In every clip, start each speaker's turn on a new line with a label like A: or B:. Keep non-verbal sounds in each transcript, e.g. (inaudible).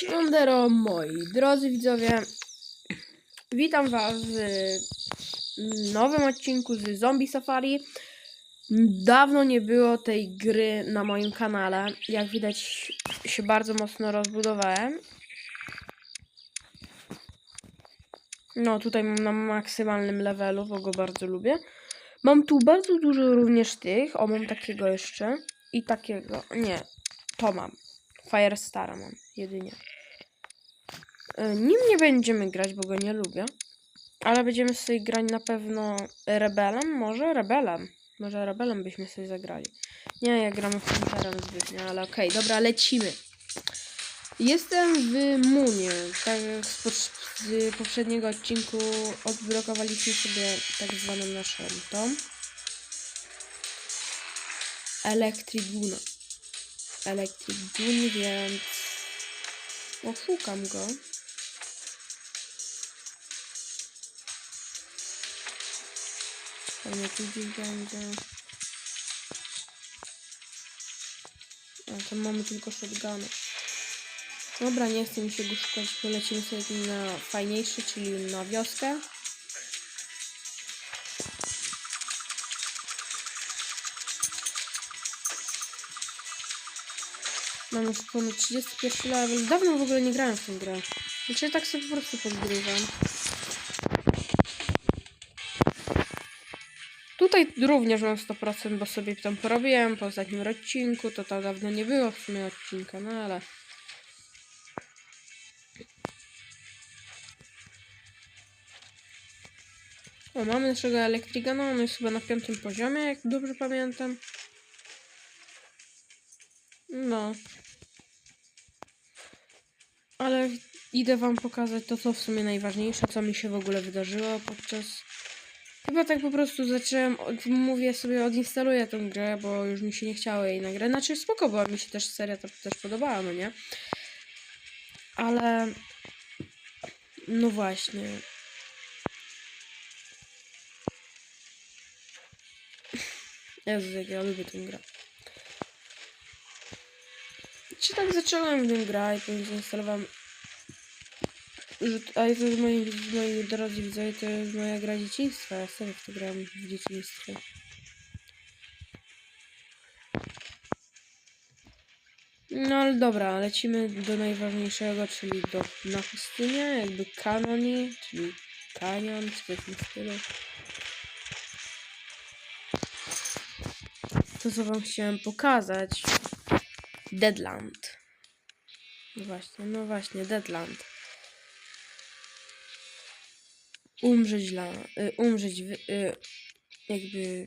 A: Siemandero, moi drodzy widzowie. Witam was w nowym odcinku z Zombie Safari. Dawno nie było tej gry na moim kanale. Jak widać się bardzo mocno rozbudowałem. No tutaj mam na maksymalnym levelu, bo go bardzo lubię. Mam tu bardzo dużo również tych. O, mam takiego jeszcze. I takiego. Nie, to mam. Firestara mam jedynie. E, Nim nie będziemy grać, bo go nie lubię. Ale będziemy sobie grać na pewno Rebelem, może Rebelem. Może Rebelem byśmy sobie zagrali. Nie, ja gramy Hunterem zbytnio, ale okej, dobra, lecimy. Jestem w Munie. Tak jak z, z poprzedniego odcinku odblokowaliśmy sobie tak zwaną naszą tą. Electric Guna. Electric Gun, więc oszukam go. Pewnie tu gdzieś będzie. A tam mamy tylko shotguny. Dobra, nie chcę mi się go szukać, polecimy sobie na fajniejszy, czyli na wioskę. Mam już ponad 31 level. Dawno w ogóle nie grałem w tę grę. Znaczy tak sobie po prostu podgrywam. Tutaj również mam 100%, bo sobie tam porobiłem po ostatnim odcinku. To tak dawno nie było w sumie odcinka, no ale... O, mamy naszego elektryka, no on jest chyba na piątym poziomie, jak dobrze pamiętam. No. Ale idę wam pokazać to, co w sumie najważniejsze, co mi się w ogóle wydarzyło podczas... Chyba tak po prostu zacząłem, od, mówię sobie, odinstaluję tę grę, bo już mi się nie chciało jej nagrać. Znaczy spoko, bo mi się też seria to też podobała, no nie? Ale... No właśnie. Jezu, jak ja lubię tę grę. Czy tak zacząłem w nią grać, później zainstalowałem. A jest moi, moi drodzy widzowie, to jest moja gra dzieciństwa. Ja serio w to grałem w dzieciństwie. No ale dobra, lecimy do najważniejszego, czyli do na pustynię, jakby kanoni, czyli kanion, czy coś w tym stylu. To co wam chciałem pokazać. Deadland. No właśnie, no właśnie, Deadland. Umrzeć dla, y, umrzeć y, jakby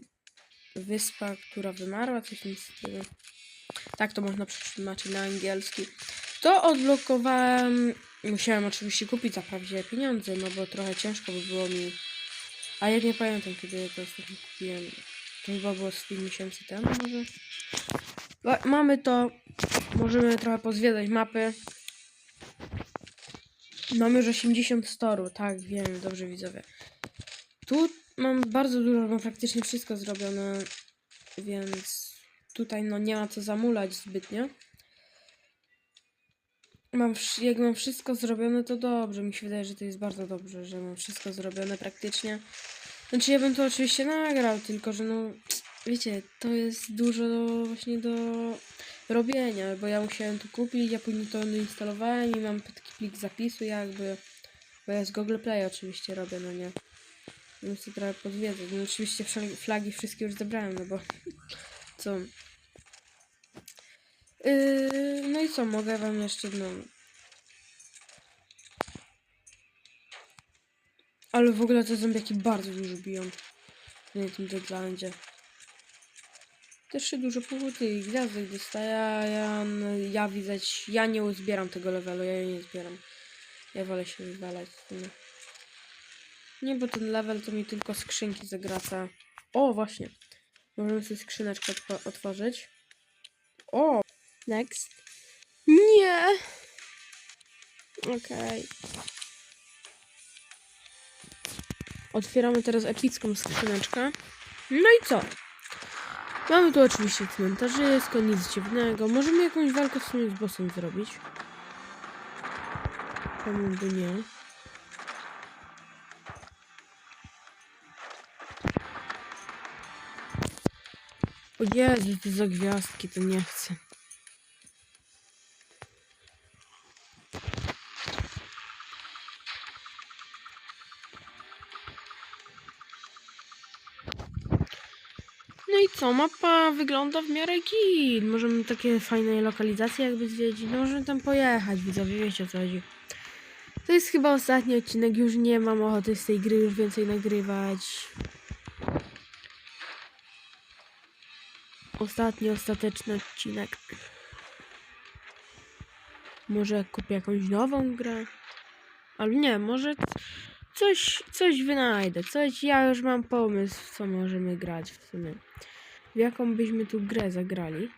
A: wyspa, która wymarła, coś w tym stylu. Tak to można przetłumaczyć na angielski. To odblokowałem. Musiałem oczywiście kupić za prawdziwe pieniądze, no bo trochę ciężko by było mi. A jak nie pamiętam, kiedy to ostatnio kupiłem. To chyba było z 5 miesięcy temu, może. Mamy to. Możemy trochę pozwiedzać mapy. Mamy już 80 storu, tak, wiem, dobrze widzowie. Tu mam bardzo dużo, mam praktycznie wszystko zrobione, więc tutaj no nie ma co zamulać zbytnio. Mam, jak mam wszystko zrobione, to dobrze. Mi się wydaje, że to jest bardzo dobrze, że mam wszystko zrobione praktycznie. Znaczy ja bym to oczywiście nagrał, tylko że no, wiecie, to jest dużo właśnie do robienia, bo ja musiałem to kupić, ja później to instalowałem i mam taki plik zapisu jakby, bo ja z Google Play oczywiście robię, no nie. To trochę podwiedzać. No oczywiście flagi wszystkie już zebrałem, no bo (laughs) co? Yy, no i co, mogę wam jeszcze no... Ale w ogóle te zombiaki bardzo dużo biją na tym Deadlandzie. Też się dużo powódy i gwiazdek dostaje, a ja, widać, ja nie uzbieram tego levelu, ja nie zbieram. Ja wolę się wywalać. w sumie. Nie, bo ten level to mi tylko skrzynki zagraca. O, właśnie. Możemy sobie skrzyneczkę otw- otworzyć. O! Next. Nie! Okej. Otwieramy teraz epicką skrzyneczkę. No i co? Mamy tu oczywiście cmentarzysko, nic dziwnego. Możemy jakąś walkę z bossem zrobić. Czemu by nie? O Jezu, to za gwiazdki, to nie chcę. I co? Mapa wygląda w miarę git. Możemy takie fajne lokalizacje jakby zwiedzić. No możemy tam pojechać, widzowie, wiecie o co chodzi. To jest chyba ostatni odcinek, już nie mam ochoty z tej gry już więcej nagrywać. Ostatni, ostateczny odcinek. Może kupię jakąś nową grę? Ale nie, może coś, coś wynajdę. Coś, ja już mam pomysł, co możemy grać w sumie. W jaką byśmy tu grę zagrali?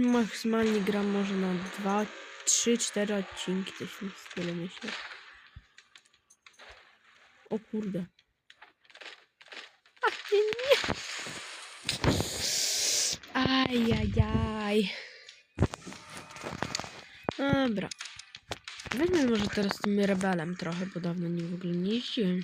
A: Maksymalnie gram może na dwa, trzy, cztery odcinki, coś w tym stylu myślę. O kurde. A, nie, nie. Ajajaj. Dobra. Weźmy może teraz tym rebelem trochę, bo dawno nie w ogóle nie jeździłem.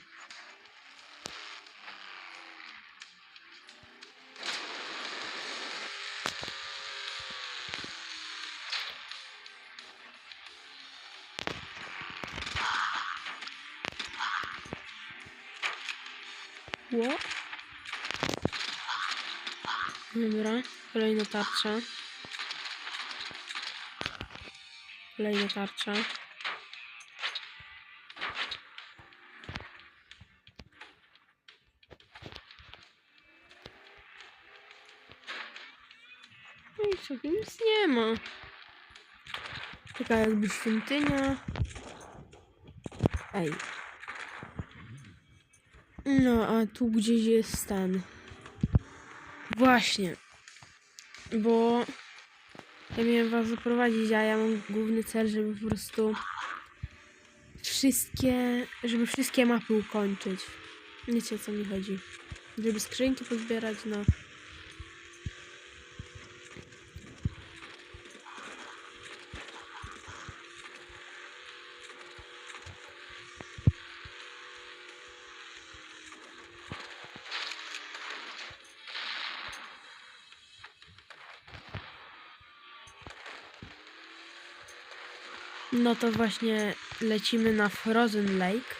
A: Ło. Dobra, kolejna tarcza. Kolejna tarcza. Taka jakby świątynia. Ej. No, a tu gdzieś jest ten. Właśnie. Bo ja miałem was zaprowadzić, a ja mam główny cel, żeby po prostu wszystkie, żeby wszystkie mapy ukończyć. Wiecie o co mi chodzi. Żeby skrzynki pozbierać, no. No to właśnie lecimy na Frozen Lake.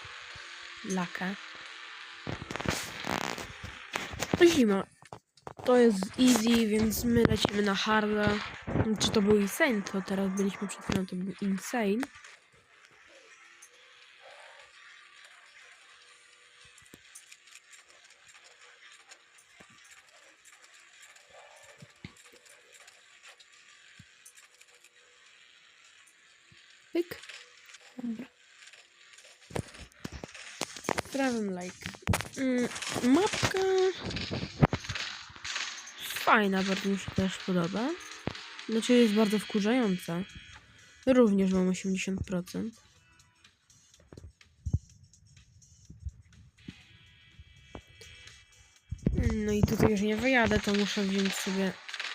A: Lakę. Zima. To jest easy, więc my lecimy na harda. Czy to był insane? To teraz byliśmy przed chwilą, to był insane. Pyk. Dobra. Frozen Lake. Mm, mapka fajna, bardzo mi się też podoba. Znaczy jest bardzo wkurzająca. Również mam 80%. No i tutaj już nie wyjadę, to muszę wziąć sobie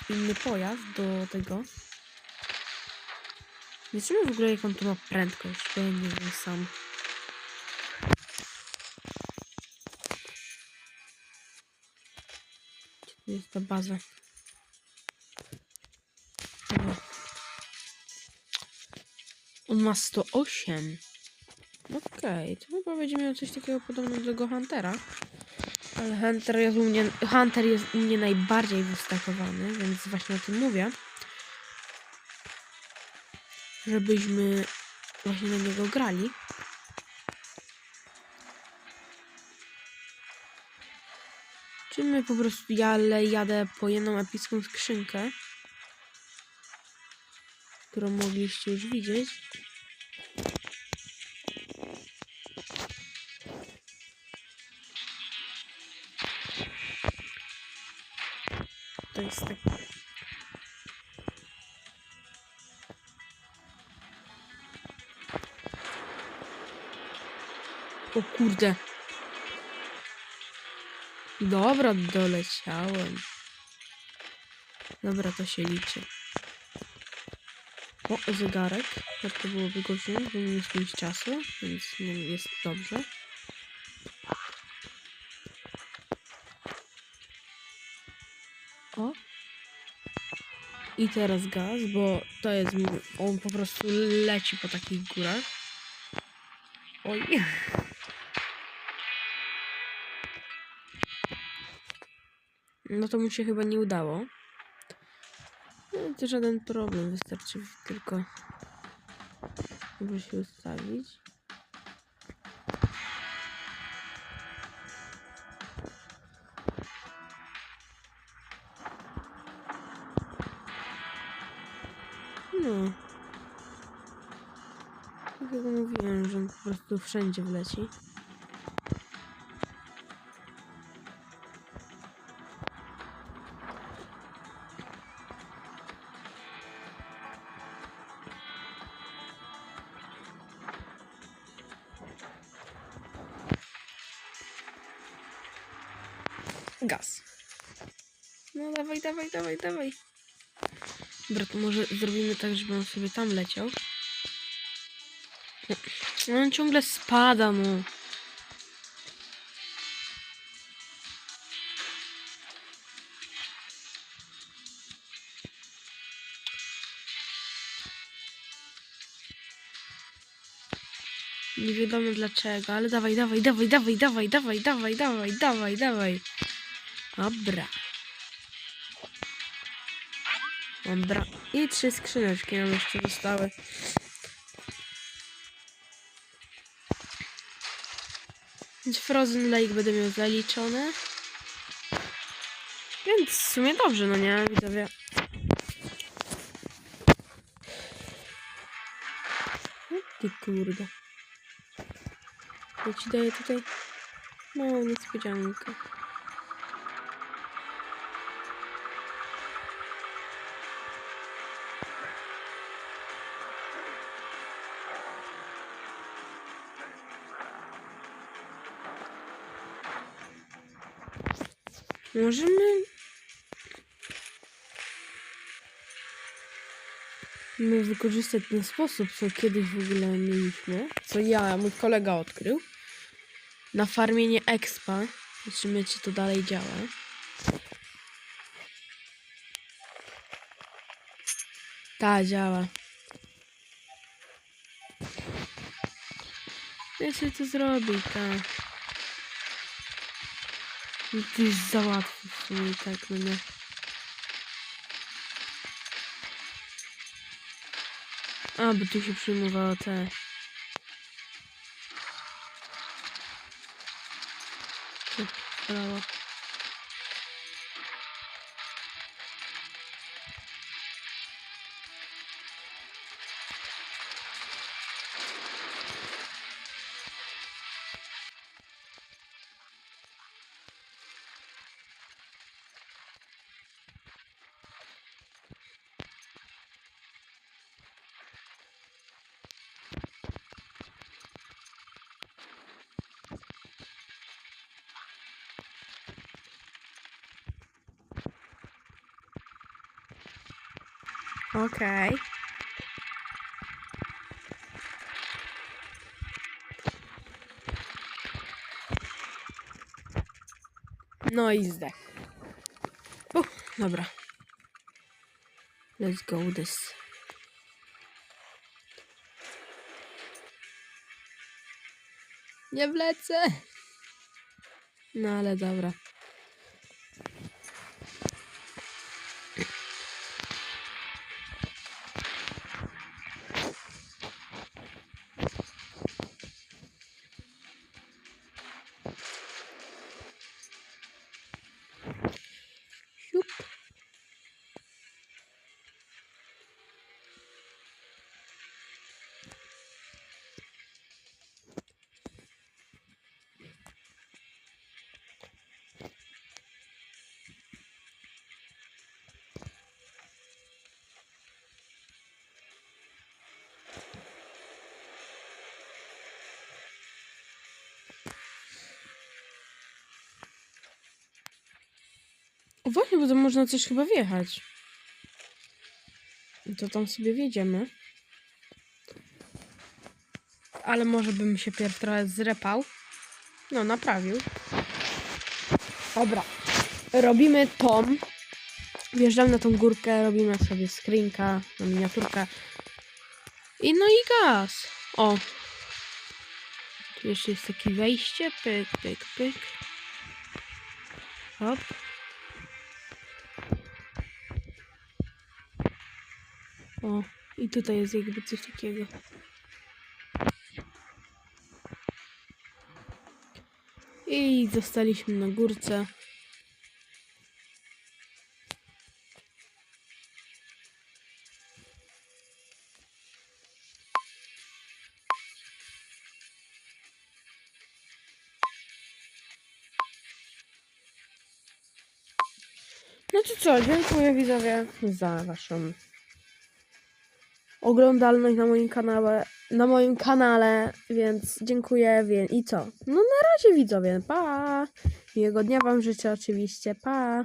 A: inny pojazd do tego. Nie wiem w ogóle jaką to ma prędkość, bo ja nie wiem sam. Gdzie tu jest ta baza? On ma 108. Okej, to chyba będzie miał coś takiego podobnego do Huntera. Ale Hunter jest u mnie, Hunter jest u mnie najbardziej wystakowany, więc właśnie o tym mówię. Żebyśmy właśnie na niego grali. Czy my po prostu ja jadę po jedną epicką skrzynkę, którą mogliście już widzieć. To jest tak. O kurde. Dobra, doleciałem. Dobra, to się liczy. O, zegarek. Warto byłoby go wziąć, bo nie jest mieć czasu, więc jest dobrze. O. I teraz gaz, bo to jest. On po prostu leci po takich górach. Oj. No to mu się chyba nie udało. No, to żaden problem, wystarczy tylko żeby się ustawić. No. Tak jak mówiłem, że on po prostu wszędzie wleci. Gaz. No dawaj, dawaj, dawaj, dawaj. Dobra, to może zrobimy tak, żeby on sobie tam leciał. No, on ciągle spada, no. Nie wiadomo dlaczego, ale dawaj, dawaj, dawaj, dawaj, dawaj, dawaj, dawaj, dawaj, dawaj, dawaj. Dobra. Dobra. I trzy skrzyneczki nam jeszcze zostały. Więc Frozen Lake będę miał zaliczone. Więc w sumie dobrze, no nie, widzowie. Ty kurde. Ja ci daję tutaj małą niespodziankę. Możemy... My wykorzystać ten sposób, co kiedyś w ogóle mieliśmy, co ja, mój kolega odkrył, na farmienie expa. Zobaczymy, czy to dalej działa. Ta, działa. Ja sobie to zrobię, tak. No To łatwo w sumie, tak, no nie. A, bo tu się przyjmowało te Brawo. Okej. No i zdech. O, dobra. Let's go this. Nie wlecę. No ale dobra. Właśnie, bo tam można coś chyba wjechać. To tam sobie wjedziemy. ale może bym się pierw trochę zrepał. No, naprawił. Dobra. Robimy tom. Wjeżdżamy na tą górkę, robimy sobie screenka, na miniaturkę. I no i gaz. O. Tu jeszcze jest takie wejście. Pyk, pyk, pyk. Hop. O, i tutaj jest jakby coś takiego. I zostaliśmy na górce. No to co, dziękuję widzowie za waszą oglądalność na moim kanale, na moim kanale, więc dziękuję wie, i co? No na razie widzowie, pa! Miłego dnia wam życzę oczywiście, pa!